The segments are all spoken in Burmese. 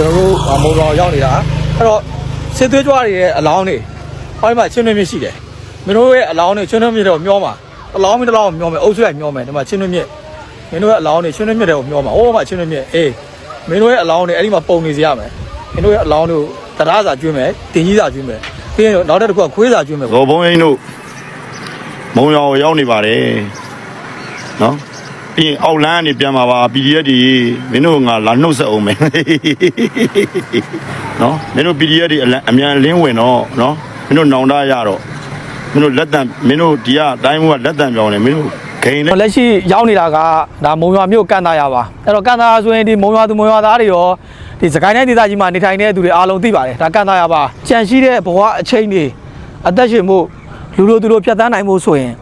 ကျွန်တော်တို့အာမုံတော်ရောက်နေတာအဲ့တော့စစ်သွေးကြွားတွေရဲ့အလောင်းတွေဟောဒီမှာချင်းတွင်းမြစ်ရှိတယ်မင်းတို့ရဲ့အလောင်းတွေချင်းတွင်းမြစ်တော့မျောမှာအလောင်းမင်းတစ်လောင်းကိုမျောမယ်အုပ်စုလိုက်မျောမယ်ဒီမှာချင်းတွင်းမြစ်မင်းတို့ရဲ့အလောင်းတွေချင်းတွင်းမြစ်တွေကိုမျောမှာဟိုမှာချင်းတွင်းမြစ်အေးမင်းတို့ရဲ့အလောင်းတွေအဲ့ဒီမှာပုံနေစေရမယ်မင်းတို့ရဲ့အလောင်းတွေကိုတရားစာကျွေးမယ်တင်ကြီးစာကျွေးမယ်ပြီးရင်နောက်တစ်ခုကခွေးစာကျွေးမယ်ဇော်ဘုံရင်တို့မုံရောင်ရောက်နေပါတယ်နော် ပြီးရင်အောက်လန်းကနေပြန်มาပါ PDF တွေမင်းတို့ငါလာနှုတ်ဆက်အောင်မယ်နော်မင်းတို့ PDF တွေအလံအမြန်လင်းဝင်တော့နော်မင်းတို့နောင်တရတော့မင်းတို့လက်တံမင်းတို့ဒီကအတိုင်းကလက်တံပြောင်းနေမင်းတို့ဂိမ်းနဲ့လက်ရှိရောက်နေတာကဒါမုံရွာမြို့ကန်သားရပါအဲ့တော့ကန်သားရဆိုရင်ဒီမုံရွာသူမုံရွာသားတွေရောဒီစကိုင်းတိုင်းဒေသကြီးမှာနေထိုင်တဲ့သူတွေအားလုံးသိပါတယ်ဒါကန်သားရပါကြံရှိတဲ့ဘဝအချိန်တွေအသက်ရှင်မှုလူလိုသူလိုဖြတ်သန်းနိုင်မှုဆိုရင်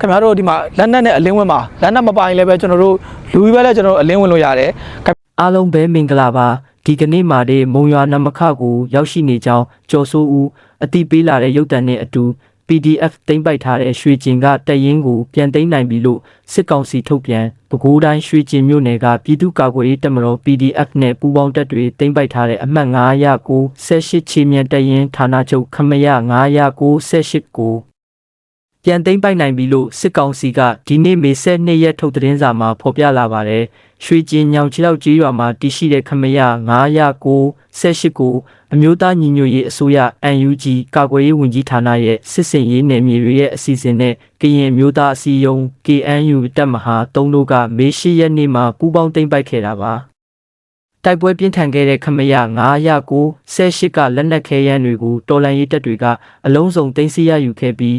ခင်ဗျားတို့ဒီမှာလက်နက်နဲ့အလင်းဝင်မှာလက်နက်မပိုင်လည်းပဲကျွန်တော်တို့လူကြီးပဲလည်းကျွန်တော်တို့အလင်းဝင်လို့ရတယ်ခင်အားလုံးပဲမင်္ဂလာပါဒီကနေ့မှာတဲ့မုံရွာနမခကိုရောက်ရှိနေကြောင်းကျော်စိုးဦးအတိပေးလာတဲ့ရုပ်တံနဲ့အတူ PDF တင်ပိုက်ထားတဲ့ရွှေကျင်ကတက်ရင်ကိုပြန်သိမ်းနိုင်ပြီလို့စစ်ကောင်စီထုတ်ပြန်ပဲခူးတိုင်းရွှေကျင်မြို့နယ်ကပြည်သူ့ကာကွယ်ရေးတပ်မတော် PDF နဲ့ပူးပေါင်းတပ်တွေတင်ပိုက်ထားတဲ့အမှတ်909 18ချီမြန်တက်ရင်ဌာနချုပ်ခမရ909 18ကို ပြန်သိမ်းပိုက်နိုင်ပြီလို့စစ်ကောင်စီကဒီနေ့မေ12ရက်ထုတ်သတင်းစာမှာဖော်ပြလာပါတယ်။ရွှေကျင်ညောင်ချီလောက်ကြီးရွာမှာတည်ရှိတဲ့ခမရ909 18ကိုအမျိုးသားညီညွတ်ရေးအစိုးရ UNG ကာကွယ်ရေးဝန်ကြီးဌာနရဲ့စစ်စင်ရေးနယ်မြေတွေရဲ့အစီအစဉ်နဲ့ကရင်အမျိုးသားအစည်းအရုံး KNU တပ်မဟာ3တို့ကမေ10ရက်နေ့မှာပူးပေါင်းသိမ်းပိုက်ခဲ့တာပါ။တိုက်ပွဲပြင်းထန်ခဲ့တဲ့ခမရ909 18ကလက်နက်ခဲယမ်းတွေကိုတော်လန်ရေးတပ်တွေကအလုံးစုံသိမ်းဆည်းရယူခဲ့ပြီး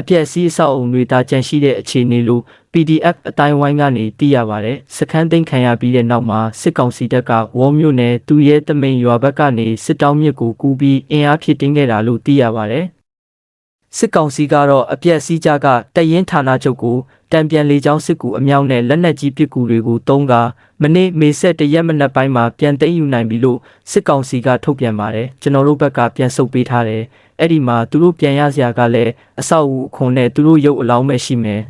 အပြက်စီးအဆောက်အုံတွေတာကြန့်ရှိတဲ့အခြေအနေလို့ PDF အတိုင်းဝိုင်းကနေသိရပါတယ်။စခန်းသိမ်းခံရပြီးတဲ့နောက်မှာစစ်ကောင်စီတပ်ကဝေါ်မြို့နယ်သူရဲတမိန်ရွာဘက်ကနေစစ်တောင်းမြစ်ကိုကူးပြီးအင်အားဖြစ်တင်းခဲ့တာလို့သိရပါတယ်။စစ်ကောင်စီကတော့အပြက်စီးကြကတရင်ဌာနချုပ်ကိုတံပြန်လေကြောင်းစစ်ကူအမြောက်နဲ့လက်နက်ကြီးပစ်ကူတွေကိုတုံးကမနေ့မေဆက်တရက်မနက်ပိုင်းမှာပြန်သိမ်းယူနိုင်ပြီလို့စစ်ကောင်စီကထုတ်ပြန်ပါတယ်ကျွန်တော်တို့ဘက်ကပြန်ဆုတ်ပေးထားတယ် အဲ့ဒီမှာသူတို့ပြန်ရစရာကလည်းအဆောက်အဦအခွန်နဲ့သူတို့ရုပ်အလောင်းပဲရှိမယ်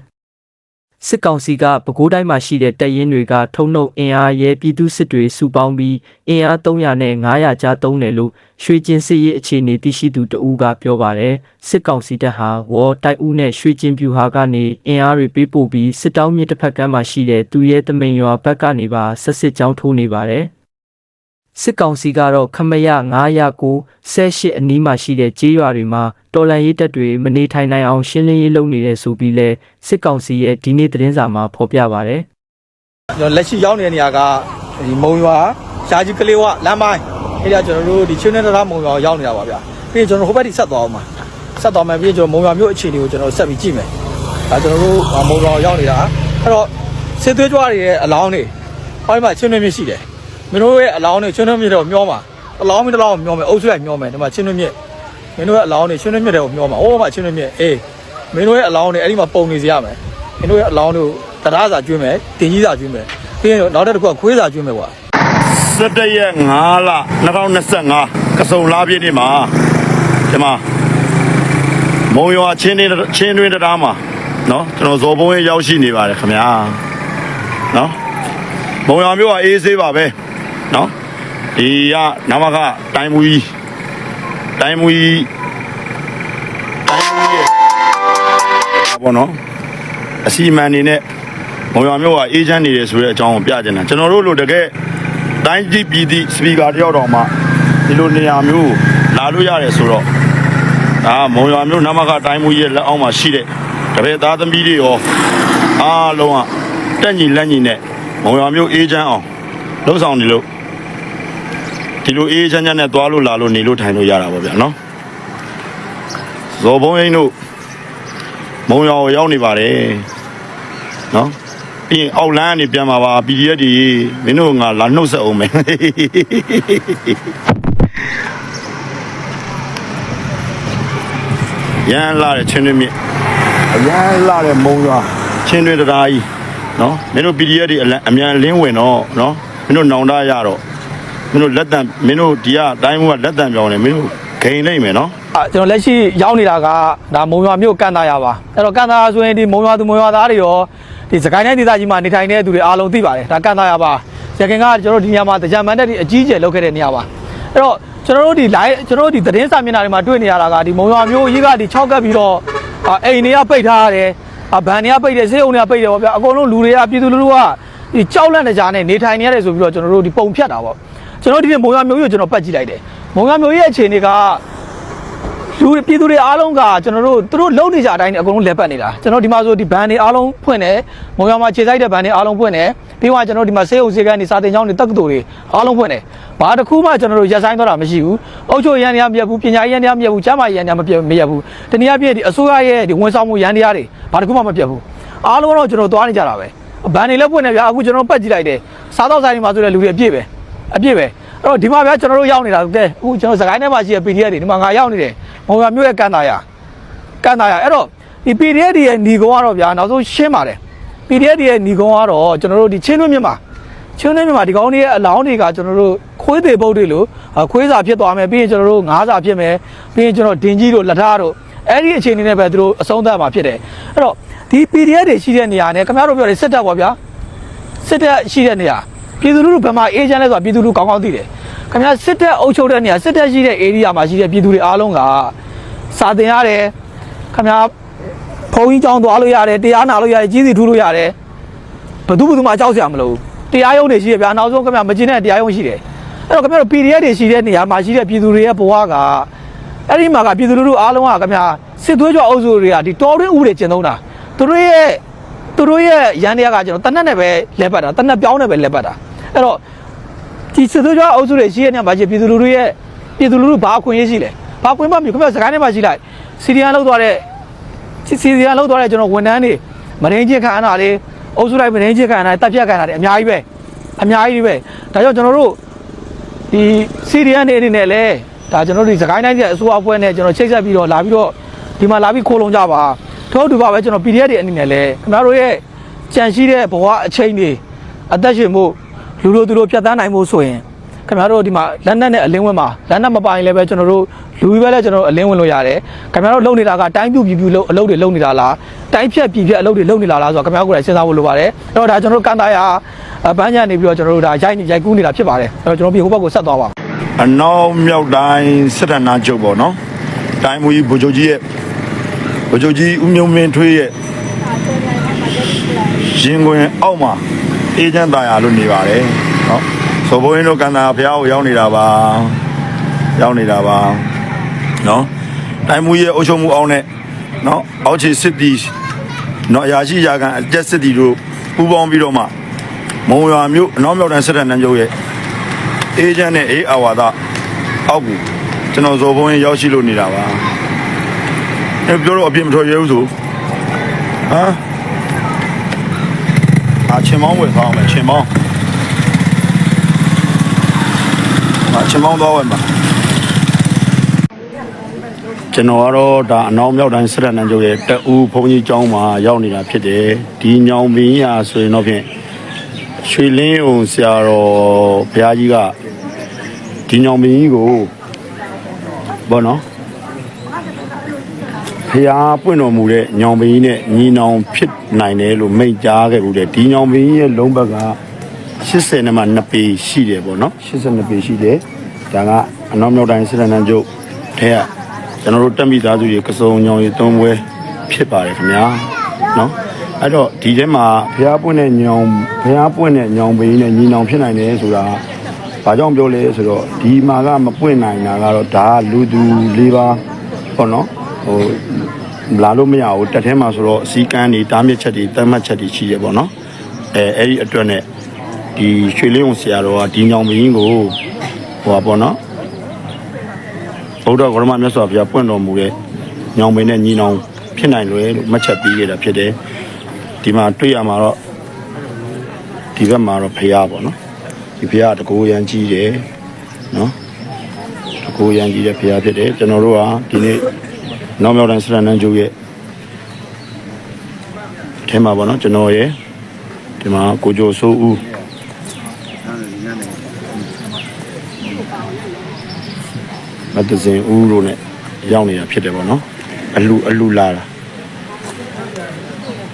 စစ်ကောင်စီကပဲခူးတိုင်းမှာရှိတဲ့တပ်ရင်းတွေကထုံနှုတ်အင်အားရဲပြည်သူစစ်တွေစုပေါင်းပြီးအင်အား300နဲ့900ကြားသုံးတယ်လို့ရွှေကျင်စစ်ရေးအခြေအနေသိရှိသူတဦးကပြောပါတယ်စစ်ကောင်စီတပ်ဟာဝေါ်တိုက်ဦးနဲ့ရွှေကျင်ပြူဟာကနေအင်အားတွေပေးပို့ပြီးစစ်တောင်းမြစ်တစ်ဖက်ကမ်းမှာရှိတဲ့သူရဲတမိန်ရွာဘက်ကနေပါဆက်စစ်ကြောင်းထိုးနေပါတယ် စစ်ကောင်စီကတော့ခမရ909 18အနီးမှာရှိတဲ့ကျေးရွာတွေမှာတော်လန်ရေးတပ်တွေမနေထိုင်နိုင်အောင်ရှင်းလင်းရေးလုပ်နေတဲ့ဆိုပြီးလဲစစ်ကောင်စီရဲ့ဒီနေ့သတင်းစာမှာဖော်ပြပါဗျ။ကျွန်တော်လက်ရှိရောက်နေတဲ့နေရာကဒီမုံရွာရှားကြီးကလေးဝလမ်းပိုင်းအဲ့ဒါကျွန်တော်တို့ဒီချင်းနဲ့တရားမုံရွာရောက်နေတာပါဗျာပြီးရင်ကျွန်တော်ဟိုဘက်ထိဆက်သွားအောင်ပါဆက်သွားမယ်ပြီးရင်ကျွန်တော်မုံရွာမြို့အခြေအနေကိုကျွန်တော်ဆက်ပြီးကြည့်မယ်ဒါကျွန်တော်တို့မုံရွာရောက်နေတာအဲ့တော့စစ်သွေးကြွားတွေရဲ့အလောင်းတွေဟောဒီမှာချင်းတွင်းမြစ်ရှိတယ် မင်းတို့ရဲ့အလောင်းတွေချင်းတွင်းမြစ်တော့မျောမှာအလောင်းမင်းတစ်လောင်းကိုမျောမယ်အုပ်စုလိုက်မျောမယ်ဒီမှာချင်းတွင်းမြစ်မင်းတို့ရဲ့အလောင်းတွေချင်းတွင်းမြစ်တွေကိုမျောမှာဟိုမှာချင်းတွင်းမြစ်အေးမင်းတို့ရဲ့အလောင်းတွေအဲ့ဒီမှာပုံနေစေရမယ်မင်းတို့ရဲ့အလောင်းတွေကိုတရားစာကျွေးမယ်တင်ကြီးစာကျွေးမယ်ပြီးရင်နောက်တစ်ခုကခွေးစာကျွေးမယ်ကွာ17ရက်5လ2025ကစုံလားပြည့်နေ့မှာဒီမှာမုံရွာချင်းတွင်ချင်းတွင်တရားမှာနော်ကျွန်တော်ဇော်ဘုံရဲ့ရောက်ရှိနေပါတယ်ခင်ဗျာနော်မုံရွာမြို့ကအေးဆေးပါပဲ နော်ဒီကနမကတိုင်းမူကြီးတိုင်းမူကြီးတိုင်းမူကြီးရဲ့ဘောနော်အစီအမံနေနဲ့မုံရွာမြို့ကအေးချမ်းနေတယ်ဆိုတဲ့အကြောင်းကိုပြချင်တာကျွန်တော်တို့လိုတကယ်တိုင်းကြည့်ပြည်သည့်စပီကာတယောက်တော်မှဒီလိုနေရာမျိုးလာလို့ရတယ်ဆိုတော့ဒါမုံရွာမျိုးနမကတိုင်းမူရဲ့လက်အောက်မှာရှိတဲ့တပည့်သားသမီးတွေရောအားလုံးကတက်ညီလက်ညီနဲ့မုံရွာမျိုးအေးချမ်းအောင်လှုပ်ဆောင်နေလို့ ဒီလိုအေးချမ်းချမ်းနဲ့သွားလို့လာလို့နေလို့ထိုင်လို့ရတာပေါ့ဗျာနော်ဇော်ဘုံရင်တို့မုံရွာကိုရောက်နေပါတယ်နော်ပြီးရင်အောက်လန်းကနေပြန်มาပါ PDF တွေမင်းတို့ငါလာနှုတ်ဆက်အောင်မယ်ရန်လာတဲ့ချင်းတွင်းမြစ်အရန်လာတဲ့မုံရွာချင်းတွင်းတရားကြီးနော်မင်းတို့ PDF တွေအလံအမြန်လင်းဝင်တော့နော်မင်းတို့နောင်တရတော့ မင်းတို့လက်တံမင်းတို့ဒီကအတိုင်းကလက်တံပြောင်းနေမင်းတို့ဂိမ်းလိုက်မယ်နော်အာကျွန်တော်လက်ရှိရောက်နေတာကဒါမုံရွာမြို့ကန်သားရပါအဲ့တော့ကန်သားရဆိုရင်ဒီမုံရွာသူမုံရွာသားတွေရောဒီစကိုင်းတိုင်းဒေသကြီးမှာနေထိုင်တဲ့သူတွေအားလုံးသိပါတယ်ဒါကန်သားရပါရခင်ကကျွန်တော်တို့ဒီနေရာမှာတကြံမန်တက်ဒီအကြီးကျယ်လောက်ခဲ့တဲ့နေရာပါအဲ့တော့ကျွန်တော်တို့ဒီ live ကျွန်တော်တို့ဒီသတင်းစာမျက်နှာတွေမှာတွေ့နေရတာကဒီမုံရွာမျိုးကြီးကဒီ6ကပ်ပြီးတော့အာအိမ်တွေကပိတ်ထားရတယ်အာဗန်တွေကပိတ်တယ်စေးုံတွေကပိတ်တယ်ပေါ့ဗျာအကုန်လုံးလူတွေကပြည်သူလူထုကဒီကြောက်လန့်နေကြနဲ့နေထိုင်နေရတယ်ဆိုပြီးတော့ကျွန်တော်တို့ဒီပုံဖြတ်တာပေါ့ ကျွန်တော်ဒီနေ့မုံရွာမျိုးကြီးကိုကျွန်တော်ပတ်ကြည့်လိုက်တယ်မုံရွာမျိုးကြီးရဲ့အခြေအနေကလူတွေပြည်သူတွေအားလုံးကကျွန်တော်တို့သူတို့လုံနေကြအတိုင်းအကုန်လုံးလဲပတ်နေတာကျွန်တော်ဒီမှာဆိုဒီဘန်တွေအားလုံးဖွင့်တယ်မုံရွာမှာခြေစိုက်တဲ့ဘန်တွေအားလုံးဖွင့်တယ်ပြီးတော့ကျွန်တော်ဒီမှာစေအုပ်စေကန်တွေစာတင်ကျောင်းတွေတက္ကသိုလ်တွေအားလုံးဖွင့်တယ်ဘာတစ်ခုမှကျွန်တော်တို့ရက်ဆိုင်တော့တာမရှိဘူးအုပ်ချုပ်ရန်တရားမပြတ်ဘူးပညာရေးရန်တရားမပြတ်ဘူးကျန်းမာရေးရန်တရားမပြတ်မရဘူးတနည်းအားဖြင့်ဒီအစိုးရရဲ့ဒီဝန်ဆောင်မှုရန်တရားတွေဘာတစ်ခုမှမပြတ်ဘူးအားလုံးတော့ကျွန်တော်သွားနေကြတာပဲဘန်တွေလည်းဖွင့်နေဗျာအခုကျွန်တော်ပတ်ကြည့်လိုက်တယ်စားတော့ဆိုင်တွေမှာဆိုတဲ့လူတွေအပြည့်ပဲ အပြည့်ပဲအဲ့တော့ဒီမှာဗျာကျွန်တော်တို့ရောက်နေတာကဲအခုကျွန်တော်စကိုင်းထဲမှာရှိတဲ့ PDF တွေဒီမှာငါရောက်နေတယ်မုံရွာမြို့ရဲ့ကန်တာယာကန်တာရအဲ့တော့ဒီ PDF တွေရဲ့ညီကုန်းကတော့ဗျာနောက်ဆုံးရှင်းပါတယ် PDF တွေရဲ့ညီကုန်းကတော့ကျွန်တော်တို့ဒီချင်းတွင်းမြစ်မှာချင်းတွင်းမြစ်မှာဒီကောင်းတွေရဲ့အလောင်းတွေကကျွန်တော်တို့ခွေးသေးပုတ်တွေလို့အာခွေးစာဖြစ်သွားမယ်ပြီးရင်ကျွန်တော်တို့ငါးစာဖြစ်မယ်ပြီးရင်ကျွန်တော်ဒင်ကြီးတို့လက်ထားတို့အဲ့ဒီအခြေအနေနဲ့ပဲသူတို့အဆုံးသတ်မှာဖြစ်တယ်အဲ့တော့ဒီ PDF တွေရှိတဲ့နေရာနဲ့ခင်ဗျားတို့ပြောတယ်စစ်တပ်ပေါ့ဗျာစစ်တပ်ရှိတဲ့နေရာ ပြည်သူလူထုဘယ်မှာအေဂျင့်လဲဆိုတာပြည်သူလူကောင်းကောင်းသိတယ်ခင်ဗျားစစ်တပ်အုပ်ချုပ်တဲ့နေရာစစ်တပ်ရှိတဲ့ area မှာရှိတဲ့ပြည်သူတွေအားလုံးကစာတင်ရတယ်ခင်ဗျာဘုံကြီးကြောင်းသွားလို့ရတယ်တရားနာလို့ရတယ်ကြီးစီထူးလို့ရတယ်ဘယ်သူဘယ်သူမှကြောက်စရာမလိုဘူးတရားရုံးတွေရှိရဗျာနောက်ဆုံးခင်ဗျာမကျင်းတဲ့တရားရုံးရှိတယ်အဲ့တော့ခင်ဗျာတို့ PDF တွေရှိတဲ့နေရာမှာရှိတဲ့ပြည်သူတွေရဲ့ဘဝကအဲ့ဒီမှာကပြည်သူလူထုအားလုံးကခင်ဗျာစစ်သွေးကြွအုပ်စုတွေကဒီတော်တွင်းဥပဒေကျင့်သုံးတာသူတို့ရဲ့သူတို့ရဲ့ရန်တရားကကျွန်တော်တနက်နဲ့ပဲလဲပတ်တာတနက်ပြောင်းနဲ့ပဲလဲပတ်တာ အဲ့တော့ဒီစစ်သွေးကြွအုပ်စုတွေရှိတဲ့နေရာမှာရှိပြည်သူလူထုရဲ့ပြည်သူလူထုဘာအခွင့်အရေးရှိလဲဘာအခွင့်မှမဖြစ်ခင်ဗျာစကိုင်းထဲမှာရှိလိုက်စီရီယန်လောက်သွားတဲ့စီစီစီရန်လောက်သွားတဲ့ကျွန်တော်ဝန်ထမ်းတွေမရင်းချင်းခံရတာလေအုပ်စုလိုက်မရင်းချင်းခံရတာတက်ပြတ်ခံရတာတွေအများကြီးပဲအများကြီးပဲဒါကြောင့်ကျွန်တော်တို့ဒီစီရီယန်တွေအနေနဲ့လဲဒါကျွန်တော်တို့ဒီစကိုင်းတိုင်းရဲ့အစိုးရအဖွဲ့နဲ့ကျွန်တော်ချိတ်ဆက်ပြီးတော့လာပြီးတော့ဒီမှာလာပြီးခိုးလုံကြပါထို့တူပါပဲကျွန်တော် PDF တွေအနေနဲ့လဲခင်ဗျားတို့ရဲ့ကြံရှိတဲ့ဘဝအချိန်တွေအသက်ရှင်မှု လူတို့သူတို့ဖြတ်သန်းနိုင်မှုဆိုရင်ခင်ဗျားတို့ဒီမှာလက်နက်နဲ့အလင်းဝင်မှာလက်နက်မပိုင်လည်းပဲကျွန်တော်တို့လူကြီးပဲလည်းကျွန်တော်တို့အလင်းဝင်လို့ရတယ်ခင်ဗျားတို့လုပ်နေတာကတိုင်းပြူပြူပြူလုပ်အလုပ်တွေလုပ်နေတာလားတိုင်းဖြတ်ပြည်ဖြတ်အလုပ်တွေလုပ်နေတာလားဆိုတော့ခင်ဗျားကိုယ်တိုင်စဉ်းစားဖို့လိုပါတယ်အဲ့တော့ဒါကျွန်တော်တို့ကန်တာရဘန်းညာနေပြီးတော့ကျွန်တော်တို့ဒါရိုက်ရိုက်ကူးနေတာဖြစ်ပါတယ်အဲ့တော့ကျွန်တော်ပြည်ဟိုဘက်ကိုဆက်သွားပါမယ်အနောက်မြောက်တိုင်းစစ်တပ်နာချုပ်ပေါ့နော်တိုင်းမူကြီးဗိုလ်ချုပ်ကြီးရဲ့ဗိုလ်ချုပ်ကြီးဦးမျိုးမင်းထွေးရဲ့ရင်ခွင်အောက်မှာ အေဂျင့်တာယာလို့နေပါတယ်နော်ဆိုဘိုးရင်တို့ကန်တာဖျားကိုရောက်နေတာပါရောက်နေတာပါနော်တိုင်းမူရဲ့အုပ်ချုပ်မှုအောက်နဲ့နော်အောက်ခြေစစ်တီနော်အရာရှိရာခံအကျက်စစ်တီတို့ပူးပေါင်းပြီးတော့မှမုံရွာမြို့အနောက်မြောက်တိုင်းစစ်တပ်နန်းချုပ်ရဲ့အေဂျင့်နဲ့အေးအဝါဒအောက်ကိုကျွန်တော်ဇော်ဘုံရင်ရောက်ရှိလို့နေတာပါအဲပြောတော့အပြစ်မထွက်ရဘူးဆိုဟမ် အချင်းမောင်းဝယ်သွားအောင်မယ်ချင်းမောင်းအချင်းမောင်းသွားဝယ်မှာကျွန်တော်ကတော့ဒါအနောက်မြောက်တိုင်းစစ်တပ်နန်းချုပ်ရဲ့တအူးဘုံကြီးကျောင်းမှာရောက်နေတာဖြစ်တယ်ဒီညောင်ပင်ရာဆိုရင်တော့ဖြင့်ရွှေလင်းအောင်ဆရာတော်ဘုရားကြီးကဒီညောင်မင်းကြီးကိုဘောနော် ဖျားပွင့်တော်မူတဲ့ညောင်မင်းကြီးနဲ့ညီနောင်ဖြစ်နိုင်တယ်လို့မိန့်ကြားခဲ့ဘူးတဲ့ဒီညောင်မင်းကြီးရဲ့လုံးဘက်က80နဲ့မှ2ပေရှိတယ်ပေါ့နော်82ပေရှိတယ်ဒါကအနောက်မြောက်တိုင်းစစ်တပ်နန်းကျုပ်ထဲကကျွန်တော်တို့တက်မိသားစုရေကစုံညောင်ရီသုံးပွဲဖြစ်ပါတယ်ခင်ဗျာနော်အဲ့တော့ဒီထဲမှာဖျားပွင့်တဲ့ညောင်ဖျားပွင့်တဲ့ညောင်မင်းကြီးနဲ့ညီနောင်ဖြစ်နိုင်တယ်ဆိုတာဘာကြောင့်ပြောလဲဆိုတော့ဒီမှာကမပွင့်နိုင်တာကတော့ဒါကလူသူလေးပါပေါ့နော်ဟို လာလို့မရဘူးတက်ထဲမှာဆိုတော့အစည်းကမ်းတွေတားမြစ်ချက်တွေတတ်မှတ်ချက်တွေရှိရပေါ့နော်အဲအဲ့ဒီအတွက်နဲ့ဒီရွှေလင်းုံဆရာတော်ကဒီညောင်မင်းကိုဟိုပါပေါ့နော်ဘုရားကရမမြတ်စွာဘုရားပွင့်တော်မူတဲ့ညောင်မင်းနဲ့ညီနောင်ဖြစ်နိုင်လွယ်လို့မှတ်ချက်ပေးခဲ့တာဖြစ်တယ်ဒီမှာတွေ့ရမှာတော့ဒီဘက်မှာတော့ဖရားပေါ့နော်ဒီဖះတကူရန်ကြီးတယ်နော်တကူရန်ကြီးတဲ့ဖះဖြစ်တယ်ကျွန်တော်တို့ကဒီနေ့ နောက်မြောက်တိုင်းစရနန်းကျုပ်ရဲ့အထင်မှာပေါ့နော်ကျွန်တော်ရဲ့ဒီမှာကိုကျော်စိုးဦးမတ်တဇင်ဦးတို့ ਨੇ ရောက်နေတာဖြစ်တယ်ပေါ့နော်အလူအလူလာတာ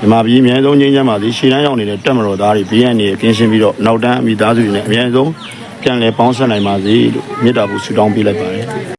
မြန်မာပြည်အများဆုံးငြိမ်းချမ်းပါသည်ရှေ့တန်းရောက်နေတဲ့တက်မတော်သားတွေ BN တွေကင်းရှင်းပြီးတော့နောက်တန်းအမိသားစုတွေနဲ့အများဆုံးပြန်လည်ပေါင်းဆက်နိုင်ပါစေလို့မေတ္တာပူဆုတောင်းပေးလိုက်ပါတယ်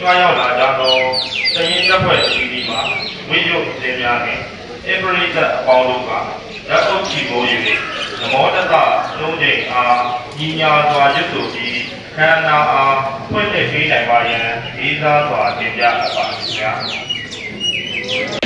ကိုကြွားရောက်လာကြသောတရင်တပ်ဖွဲ့အသီးသီးမှဝိယုတ်စင်များနှင့်ဧပရိသတ်အပေါင်းတို့ကရပ်အုပ်ချီပိုး၍နမောတတသုံးချိန်အားညီညာစွာရွတ်ဆိုပြီးခန္ဓာအားဖွင့်လှစ်ပေးနိုင်ပါရန်ဒီသားစွာတင်ပြအပ်ပါသည်ခင်ဗျာ